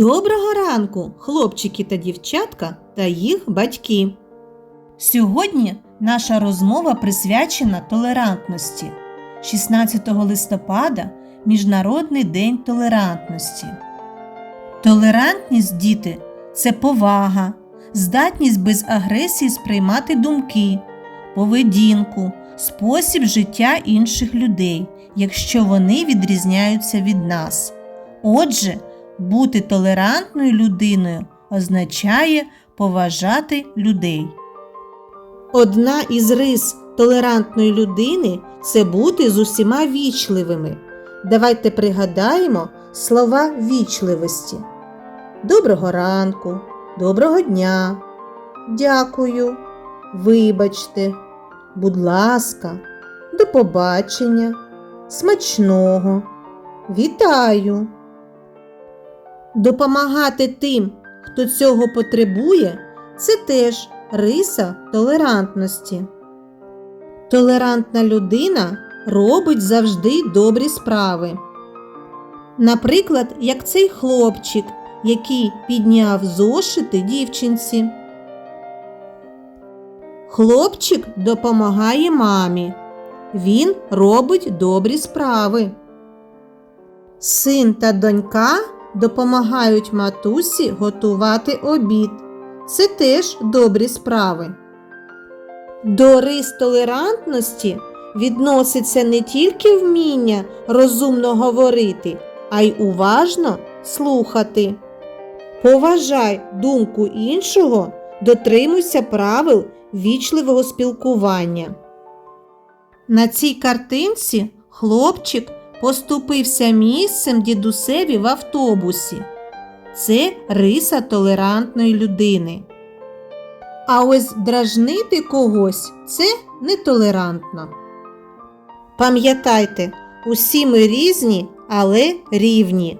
Доброго ранку, хлопчики та дівчатка та їх батьки. Сьогодні наша розмова присвячена толерантності. 16 листопада Міжнародний день толерантності. Толерантність, діти, це повага, здатність без агресії сприймати думки, поведінку, спосіб життя інших людей, якщо вони відрізняються від нас. Отже, бути толерантною людиною означає поважати людей. Одна із рис толерантної людини це бути з усіма вічливими. Давайте пригадаємо слова вічливості. Доброго ранку, доброго дня, дякую, вибачте, будь ласка, до побачення, смачного, вітаю. Допомагати тим, хто цього потребує, це теж риса толерантності. Толерантна людина робить завжди добрі справи. Наприклад, як цей хлопчик, який підняв зошити дівчинці. Хлопчик допомагає мамі. Він робить добрі справи. Син та донька допомагають матусі готувати обід. Це теж добрі справи. До рис толерантності відноситься не тільки вміння розумно говорити, а й уважно слухати. Поважай думку іншого, дотримуйся правил вічливого спілкування. На цій картинці хлопчик поступився місцем дідусеві в автобусі. Це риса толерантної людини. А ось дражнити когось це нетолерантно. Пам'ятайте, усі ми різні, але рівні.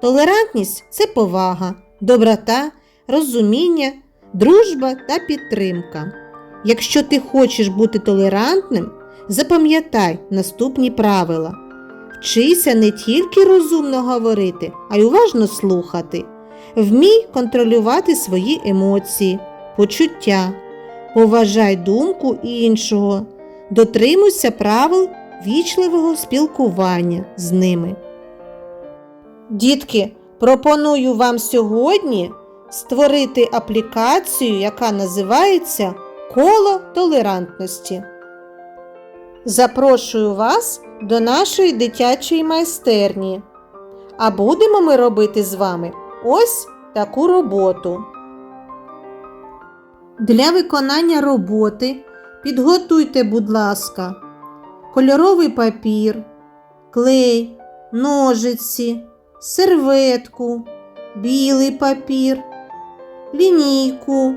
Толерантність це повага, доброта, розуміння, дружба та підтримка. Якщо ти хочеш бути толерантним, запам'ятай наступні правила. Вчися не тільки розумно говорити, а й уважно слухати. Вмій контролювати свої емоції, почуття, поважай думку іншого, дотримуйся правил вічливого спілкування з ними. Дітки, пропоную вам сьогодні створити аплікацію, яка називається Коло толерантності. Запрошую вас до нашої дитячої майстерні. А будемо ми робити з вами ось таку роботу. Для виконання роботи підготуйте, будь ласка, кольоровий папір, клей, ножиці, серветку, білий папір, лінійку.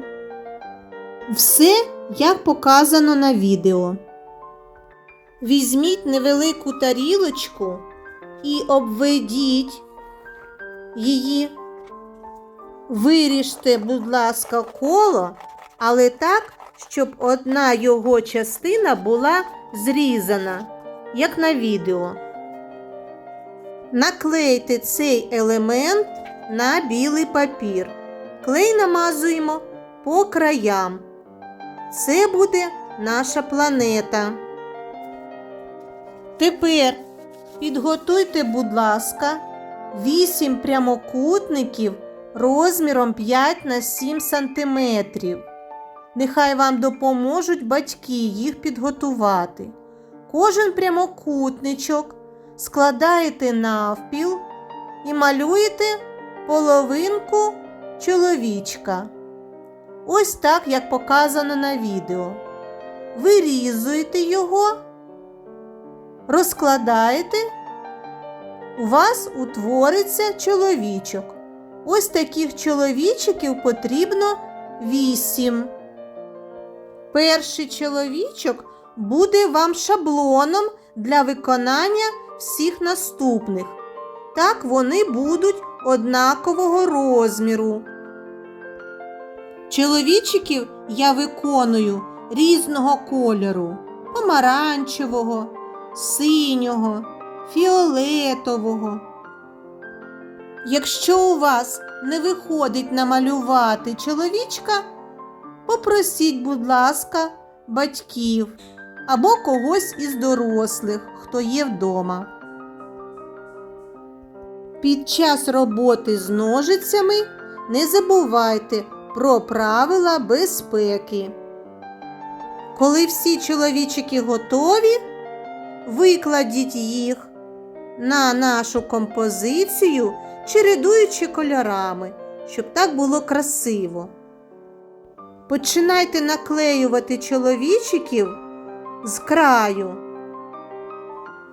Все, як показано на відео. Візьміть невелику тарілочку і обведіть її. Виріжте, будь ласка, коло, але так, щоб одна його частина була зрізана, як на відео. Наклейте цей елемент на білий папір. Клей намазуємо по краям. Це буде наша планета. Тепер підготуйте, будь ласка, 8 прямокутників розміром 5 на 7 сантиметрів. Нехай вам допоможуть батьки їх підготувати. Кожен прямокутничок складаєте навпіл і малюєте половинку чоловічка. Ось так, як показано на відео. Вирізуєте його розкладаєте, у вас утвориться чоловічок. Ось таких чоловічиків потрібно вісім. Перший чоловічок буде вам шаблоном для виконання всіх наступних. Так вони будуть однакового розміру. Чоловічиків я виконую різного кольору помаранчевого, синього, фіолетового. Якщо у вас не виходить намалювати чоловічка, попросіть, будь ласка, батьків або когось із дорослих, хто є вдома. Під час роботи з ножицями не забувайте про правила безпеки. Коли всі чоловічики готові, викладіть їх на нашу композицію, чередуючи кольорами, щоб так було красиво. Починайте наклеювати чоловічиків з краю.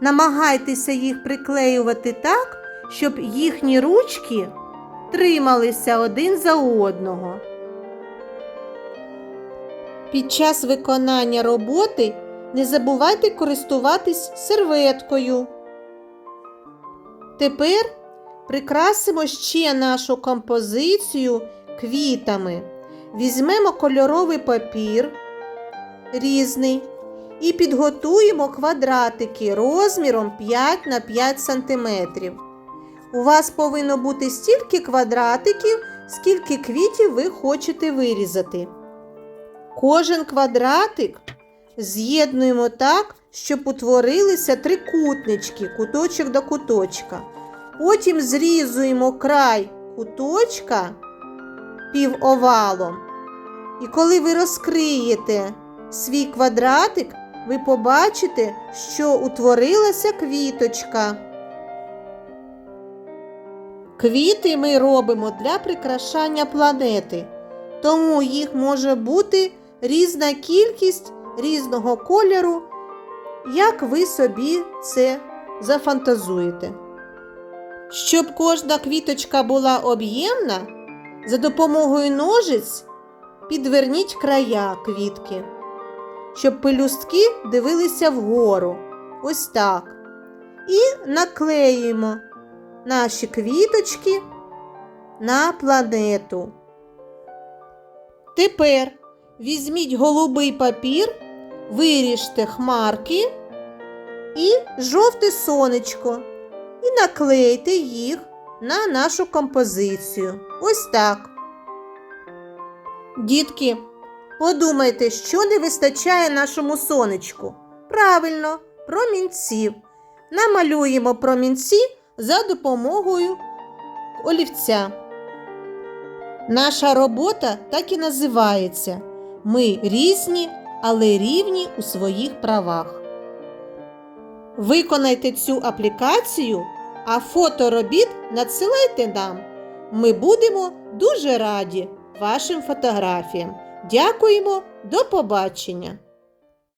Намагайтеся їх приклеювати так, щоб їхні ручки трималися один за одного. Під час виконання роботи не забувайте користуватись серветкою. Тепер прикрасимо ще нашу композицію квітами. Візьмемо кольоровий папір різний і підготуємо квадратики розміром 5 на 5 см. У вас повинно бути стільки квадратиків, скільки квітів ви хочете вирізати. Кожен квадратик з'єднуємо так, щоб утворилися трикутнички, куточок до куточка. Потім зрізуємо край куточка півовалом. І коли ви розкриєте свій квадратик, ви побачите, що утворилася квіточка. Квіти ми робимо для прикрашання планети, тому їх може бути різна кількість різного кольору, як ви собі це зафантазуєте. Щоб кожна квіточка була об'ємна, за допомогою ножиць підверніть края квітки, щоб пелюстки дивилися вгору. Ось так. І наклеюємо наші квіточки на планету. Тепер візьміть голубий папір, виріжте хмарки і жовте сонечко і наклейте їх на нашу композицію. Ось так. Дітки, подумайте, що не вистачає нашому сонечку. Правильно, промінців. Намалюємо промінці за допомогою олівця. Наша робота так і називається. Ми різні, але рівні у своїх правах. Виконайте цю аплікацію, а фото робіт надсилайте нам. Ми будемо дуже раді вашим фотографіям. Дякуємо, до побачення!